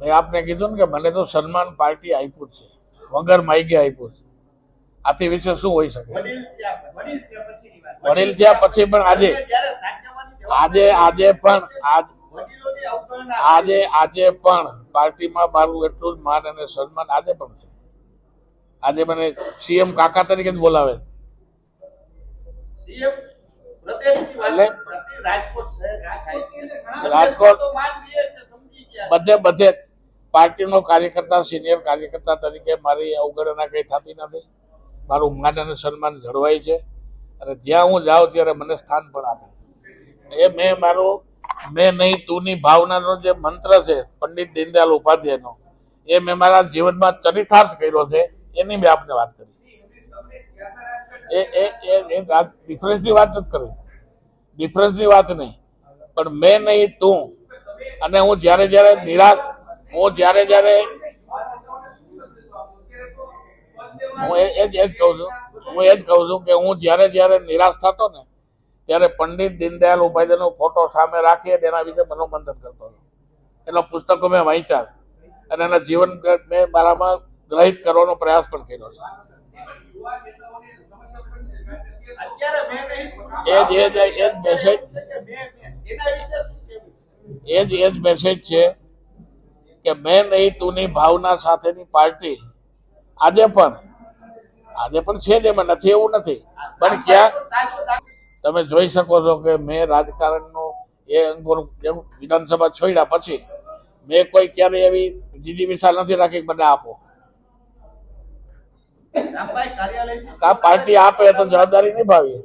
મેં આપને કીધું ને કે મને તો સન્માન પાર્ટી આપ્યું છે. વગર માઇકે આપ્યું છે. આથી વિશે શું હોઈ શકે? વડીલ થયા પછી. પણ આજે આજે આજે પણ આજ આજે આજે પણ પાર્ટીમાં મારું એટલું જ માન અને સન્માન આજે પણ છે. આજે મને સીએમ કાકા તરીકે જ બોલાવે CM પ્રદેશની વાત એટલે- પ્રતિ રાજકોટ. બધે બધે પાર્ટીનો કાર્યકર્તા, સિનિયર કાર્યકર્તા તરીકે મારી અવગણના કંઈ થતી નથી. મારું માન અને સન્માન જળવાય છે અને જ્યાં હું જાઉં ત્યારે મને સ્થાન પણ આપે. એ મેં મારું, મેં નહીં, તુંની ભાવનાનો જે મંત્ર છે, પંડિત દીનદયાલ ઉપાધ્યાયનો, એ મેં મારા જીવનમાં ચરિતાર્થ કર્યો છે, એની મેં આપને વાત કરી. એ એ ડિફરન્સની વાત જ કરી. ડિફરન્સની વાત નહીં. પણ મેં નહીં, તું, અને હું જ્યારે જ્યારે નિરાશ હું જ્યારે જ્યારે હું એ જ કહું છું. હું એ જ કહું છું કે હું જ્યારે જ્યારે નિરાશ થતો ને, ત્યારે પંડિત દીનદયાલ ઉપાધ્યાયનો ફોટો સામે રાખી અને એના વિશે મનોમંથન કરતો હતો. એના પુસ્તકો મેં વાંચ્યા અને એના જીવન મેં મારામાં ગ્રહિત કરવાનો પ્રયાસ પણ કર્યો છે. એ જ એ જ મેસેજ? એ જ એ જ મેસેજ છે. કે મેં નહીં તુંની ભાવના સાથેની પાર્ટી. આજે પણ. આજે પણ છે જ એમાં નથી એવું નથી. પણ ક્યાં? તમે જોઈ શકો છો કે મેં રાજકારણનો એ અંગોનું વિધાનસભા છોડ્યા પછી મેં કોઈ ક્યારે એવી જીજી મિસાલ નથી રાખી કે મને આપો. આ પાર્ટી આપે તો જવાબદારી નિભાવીએ.